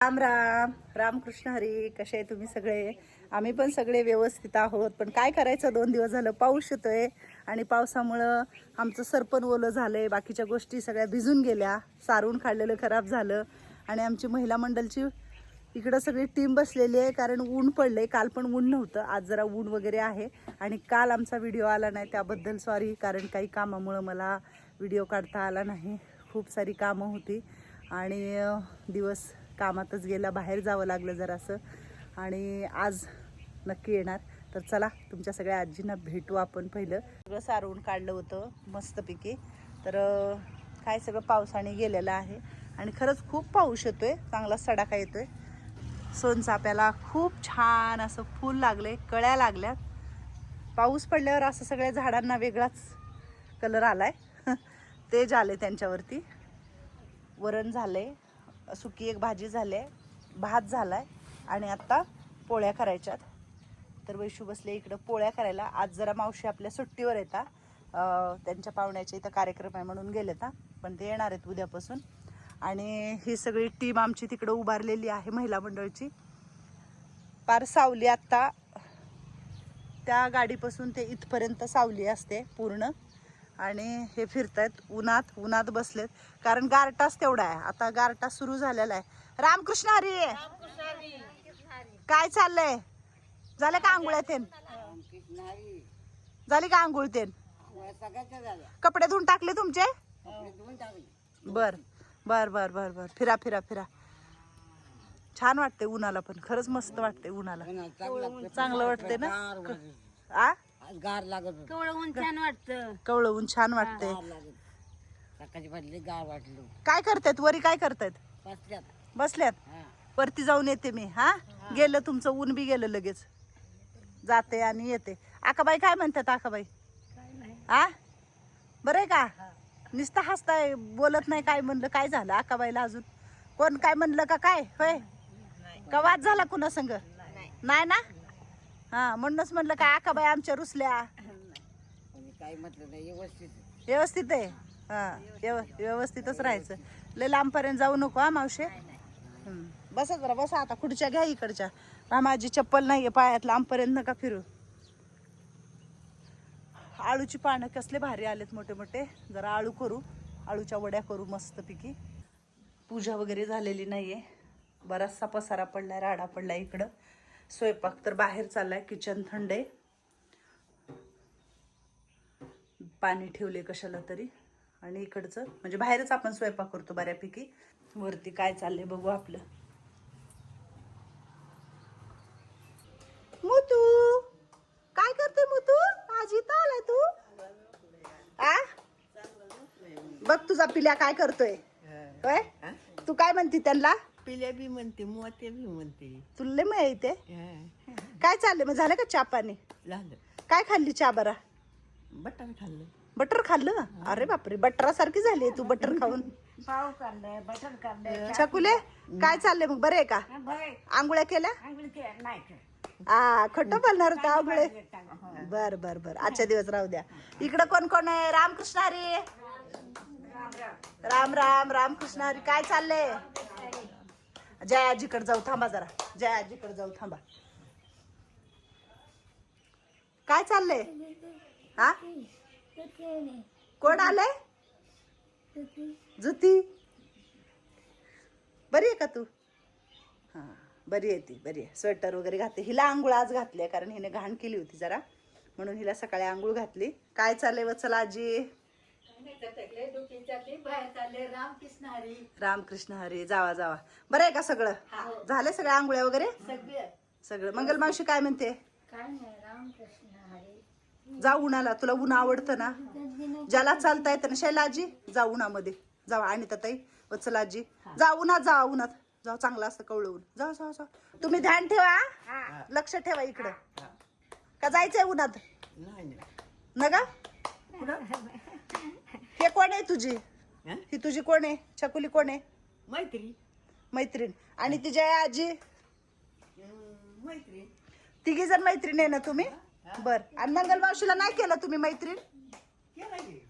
राम राम. रामकृष्ण हरी कसे आहे तुम्ही सगळे? आम्ही पण सगळे व्यवस्थित आहोत. पण काय करायचं? दोन दिवस झालं पाऊस येतोय आणि पावसामुळं आमचं सरपण ओलं झालंय. बाकीच्या गोष्टी सगळ्या भिजून गेल्या. सारून काढलेलं खराब झालं. आणि आमची महिला मंडळची इकडं सगळी टीम बसलेली आहे कारण ऊन पडले काल पण ऊन नव्हतं. आज जरा ऊन वगैरे आहे. आणि काल आमचा व्हिडिओ आला नाही त्याबद्दल सॉरी कारण काही कामामुळं मला व्हिडिओ काढता आला नाही. खूप सारी कामं होती. आणि दिवस कामातच गेला बाहेर जावं लागलं जरासं. आणि आज नक्की येणार. तर चला तुमच्या सगळ्या आजींना भेटू आपण पहिलं. सगळं सारवून काढलं होतं मस्तपैकी. तर काय सगळं पावसाने गेलेलं आहे. आणि खरंच खूप पाऊस येतोय चांगला सडाका येतोय. सोनचाप्याला खूप छान असं फूल लागले कळ्या लागल्यात पाऊस पडल्यावर असं सगळ्या झाडांना वेगळाच कलर आलाय. तेज आले त्यांच्यावरती. वरण झाले सुकी एक भाजी झाली आहे भात झाला आहे आणि आत्ता पोळ्या करायच्यात. तर वैशू बसले इकडं पोळ्या करायला. आज जरा मावशी आपल्या सुट्टीवर येतात त्यांच्या पाहुण्याच्या इथं कार्यक्रम आहे म्हणून गेले आता पण ते येणार आहेत उद्यापासून. आणि ही सगळी टीम आमची तिकडं उभारलेली आहे महिला मंडळची. पार सावली आत्ता त्या गाडीपासून ते इथपर्यंत सावली असते पूर्ण. आणि हे फिरतायत. उन्हात उन्हात बसलेत. कारण गारटाच तेवढा आहे. आता गारटा सुरू झालेला आहे. रामकृष्ण हरी! काय चाललंय? झालं का आंघोळ्या तेन? झाली का आंघोळ तेन? कपडे धुवून टाकले तुमचे? बर बर बर बर बर. फिरा फिरा फिरा. छान वाटते उन्हाला पण. खरंच मस्त वाटते उन्हाला. चांगलं वाटते ना? आ? गार लागत होतं. केवढं ऊन छान वाटतं. कवळं ऊन छान वाटते गार लागत सकाळची बदली गार वाटलो. काय करतायत? वरी काय करतायत? बसल्यात. बसल्यात? हा. वरती जाऊन येते मी हा? गेलं तुमचं ऊन बी गेलं लगेच. जाते आणि येते. आकाबाई काय म्हणतात आकाबाई? आ बरं आहे का? नुसतं हसताय बोलत नाही काय म्हणलं. काय झालं आकाबाईला अजून? कोण काय म्हणलं का काय? होय? का वाद झाला कुणा संग? नाही ना? हा म्हणूनच म्हणलं काय आकाबाई आमच्या रुसल्या. काही म्हटलं नाही व्यवस्थित आहे. व्यवस्थित आहे? हा व्यव व्यवस्थितच राहायचं. लय लांबपर्यंत जाऊ नको हा मावशे. हम्म. बसा जरा बसा आता खुर्च्या घ्या इकडच्या. हा माझी चप्पल नाहीये पायात लांबपर्यंत नका फिरू. आळूची पानं कसले भारी आलेत मोठे मोठे. जरा आळू करू आळूच्या वड्या करू मस्तपैकी. पूजा वगैरे झालेली नाहीये. बराचसा पसारा पडलाय राडा पडलाय इकडं. स्वयंपाक तर बाहेर चाललाय किचन थंड आहे. पाणी ठेवले कशाला तरी. आणि इकडचं म्हणजे बाहेरच आपण स्वयंपाक करतो बऱ्यापैकी. वरती काय चाललंय बघू आपलं. मुतू काय करते मुतू? आज आलाय तू? आ? बघ तुझा पिल्या काय करतोय. तू काय म्हणते त्यांना? पिल्या बी म्हणते मोते बी म्हणते. तुला माहिती येते काय चाललंय? मग झालं का चहा पाणी? झालं. काय खाल्ली चहा बरा? बटर खाल्लं. बटर खाल्लं? अरे बापरे बटरासारखी झाली तू बटर खाऊन. पाव काढलंय बटर काढलंय छकुले काय चाललंय मग? बरे आहे का? बरं आंघोळ्या केल्या? आंघोळ केलं नाही केलं. आ खोटं बोलणार होतं आंघोळे? बर बर बर. आजच्या दिवस राहू द्या. इकडं कोण कोण आहे? रामकृष्ण हरी. राम राम रामकृष्ण हरी. काय चाललंय? जय आजीकडे जाऊ थांबा जरा. जय आजीकडे जाऊ थांबा. काय चाललंय? हा? कोण आलंय? जुती? बरी आहे का तू? हां बरी आहे ती बरी आहे. स्वेटर वगैरे घातली. हिला आंघोळ आज घातली आहे कारण हिने घाण केली होती जरा. म्हणून हिला सकाळी आंघोळ घातली. काय चाललंय वचला आजी? रामकृष्ण हरी. रामकृष्ण हरी. जावा जावा. बरं आहे का सगळं? झाले सगळ्या आंघोळ्या वगैरे? सगळं. मंगल मावशी काय म्हणते? काय नाही रामकृष्ण हरी. जा उन्हाला. तुला ऊन आवडतं ना? ज्याला चालता येतं ना? शैलाजी जा उन्हामध्ये. जावा आणि ताई वचलाजी जा उन्हात जा उन्हात. जा चांगलं असतं कवळं ऊन. जा जा जा. तुम्ही ध्यान ठेवा हा? लक्ष ठेवा इकडं. का जायचंय उन्हात? नाही नाही. न गा हे कोण आहे तुझी? हं? ही तुझी कोण आहे? छकुली कोण आहे? मैत्री. मैत्रीण. आणि तिची आई आजी? हम्म, मैत्री. तिघी जण मैत्रीण आहे ना तुम्ही? बर. आणि मंगल मावशीला नाही केलं तुम्ही मैत्रीण? केलं की?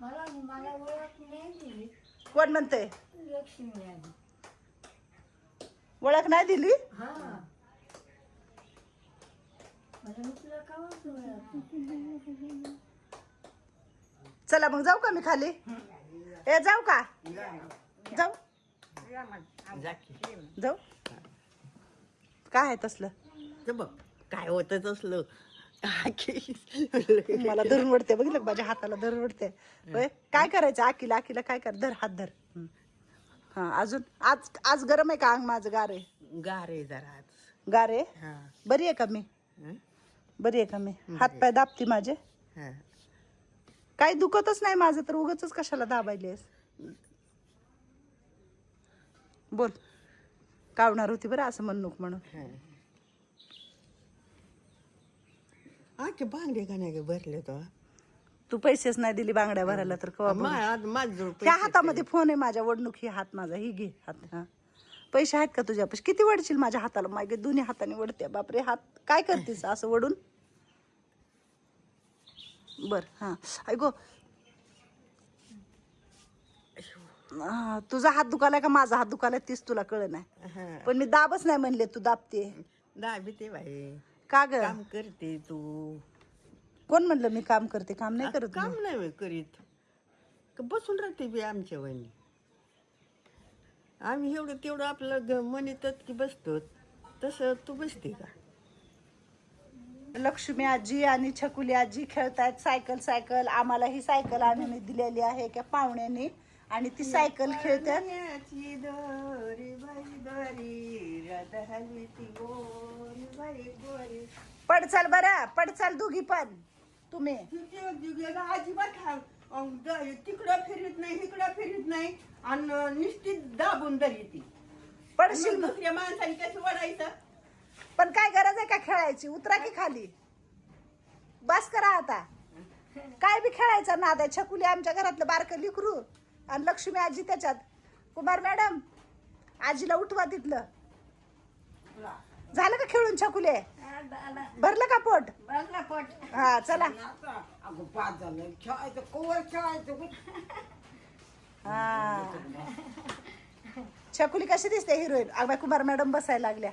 मला मला ओळख नाही दिली. कोण म्हणतंय? लक्ष्मी आली ओळख नाही दिली? हा. मला तुला? चला मग जाऊ का मी खाली? ए जाऊ का? जाऊ. जाऊ. काय आहे तसलं? बघ काय होतच असलं मला धरून वडते बघितलं माझ्या हाताला धरून वडते काय करायचं? आकीला आकीला काय कर? धर हात धर. हं. अजून? आज आज गरम आहे का? अंग माझं गार आहे. गार आहे जरा आज. गार आहे? बरी आहे का मी? बरी आहे का मी? हात पाय दाबती माझे? काही दुखतच नाही माझं तर उगच कशाला दाबायलेस? बोल. कावणार होती बरं असं म्हणू. नको म्हणून बांगडे का नाही ग भरले तो? तू पैसेच नाही दिली बांगड्या भरायला तर कवा भरू? माझ ह्या हातामध्ये फोन आहे माझ्या वडणूक ही हात माझा ही घे हात हा. पैसे आहेत का तुझ्यापाशी? किती वडशील माझ्या हाताला? मागे दोन्ही हाताने वडते बापरे हात काय करतेस असं वडून? बर हा. ऐको. हा, तुझा हात दुखालाय का माझा हात दुखालाय तीच तुला कळ नाही पण मी दाबच नाही म्हणले तू दाबते. दाबी ते बाई. का ग? काम करते तू. कोण म्हणलं मी काम करते? काम नाही करत काम नाही करीत. का बसून राहते बी आमच्या वहिनी. आम्ही एवढं तेवढं आपलं ग म्हणतात की बसतो तसं तू बसते का? लक्ष्मी आजी आणि छकुली आजी खेळतायत. Cycle cycle. आम्हाला ही सायकल आणून दिलेली आहे एका पाहुण्याने. आणि ती सायकल खेळतात पडचाल बरं पडचाल दोघी पण. तुम्ही. अजिबात तिकडं फिरत नाही इकडं फिरत नाही. आणि निश्चित दाबून धरी ती. पडशील. दुसऱ्या माणसाने कसं वडायचं पण काय गरज आहे का खेळायची? उतरा की खाली. बस करा आता. काय बी खेळायचा नाद आहे. छकुली आमच्या घरातलं बारकं लिकरू आणि लक्ष्मी आजी त्याच्यात. कुमार मॅडम आजीला उठवा तिथलं. झालं का खेळून छकुले. भरलं का पोट? बसला पोट. हा चला. अगं पाच झालं. खेळायचं कवर खेळायचं हा. छकुली कशी दिसते हिरोईन? अगं बाई, कुमार मॅडम बसायला लागल्या.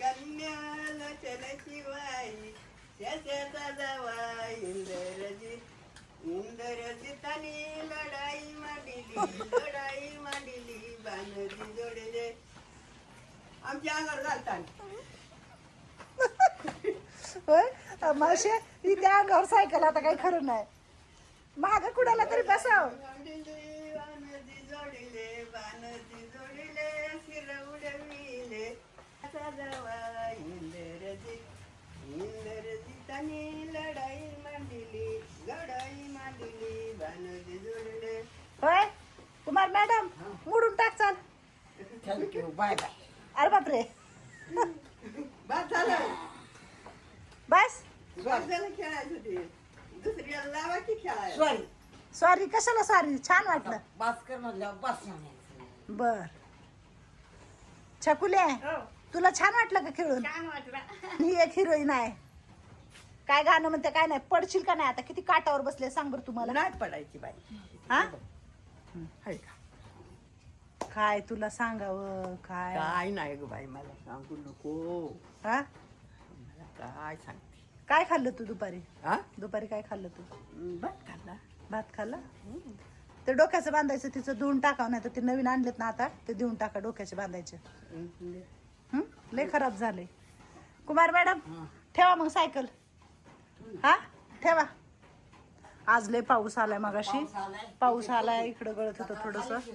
कन्याला जावा इंद्रजित इंद्रजिताने लढाई मांडली लढाई मांडली जोडले आमच्या अंगावर घालतात होय? मावशी ही त्या अंगावर सायकल आता काही खरं नाही. महाग कुणाला तरी बसाव. Bye bye. अरे बापरे. बस झालं. बस. बस झालं खेळायचं ते दुसऱ्याला लावा की खेळायला? सॉरी सॉरी कशाला सॉरी छान वाटलं. भास्कर म्हणल्यावर बस म्हणायचं. बर. छकुले तुला छान वाटलं का खेळून? छान वाटलं. ही एक हिरोईन आहे. काय गाणं म्हणते काय नाही पडशील का नाही? आता किती काटावर बसले सांग बरं तुम्हाला. नाही पडायची बाई. हा? हाय का काय तुला सांगावं? काय? काय नाही ग बाई मला सांगू नको. हा? मला काय सांगते? काय खाल्लं तू दुपारी? हा? दुपारी काय खाल्लं तू? बस खाल्ला. भात खाल्ला? ते डोक्याचं बांधायचं तिचं धुवून टाकावं नाही तर ते नवीन आणलेत ना आता ते देऊन टाका डोक्याचे बांधायचे. हं? लय खराब झाले कुमार मॅडम ठेवा मग सायकल. हा? ठेवा. आज लय पाऊस आलाय मगाशी. पाऊस आलाय इकडं गळत होतं थोडस.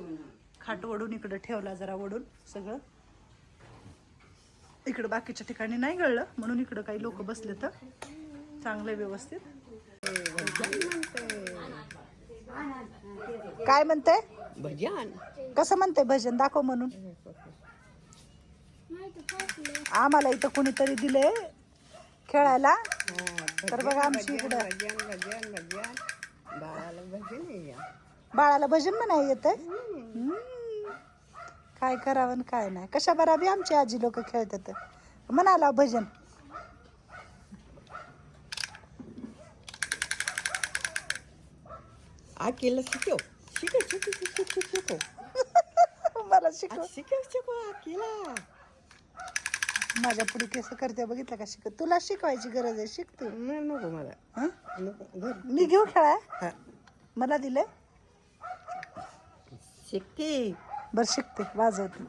खाट ओढून इकडं ठेवला जरा ओढून सगळं. इकडं बाकीच्या ठिकाणी नाही गळलं म्हणून इकडं काही लोक बसले तर चांगलं व्यवस्थित. काय म्हणते भजन. कसं म्हणते भजन? दाखव म्हणून. आम्हाला इथं कोणीतरी दिले खेळायला. तर बघा आमची इकडं. बाळाला भजन म्हणाय येत काय करावं आणि काय नाही. कशा बरा बी आमची आजी लोक खेळतात. म्हणाला भजन. आ केलं शिकव शिकव शिकव शिकव मला शिकव. शिकव शिकव केला माझ्या पुढे केस करते बघितलं का शिकत? तुला शिकवायची गरज आहे शिक तू. नाही नको मला. हं? नको धर मी घेऊ खेळा? हा. मला दिलंय? शिकते. बरं शिकते वाजवते.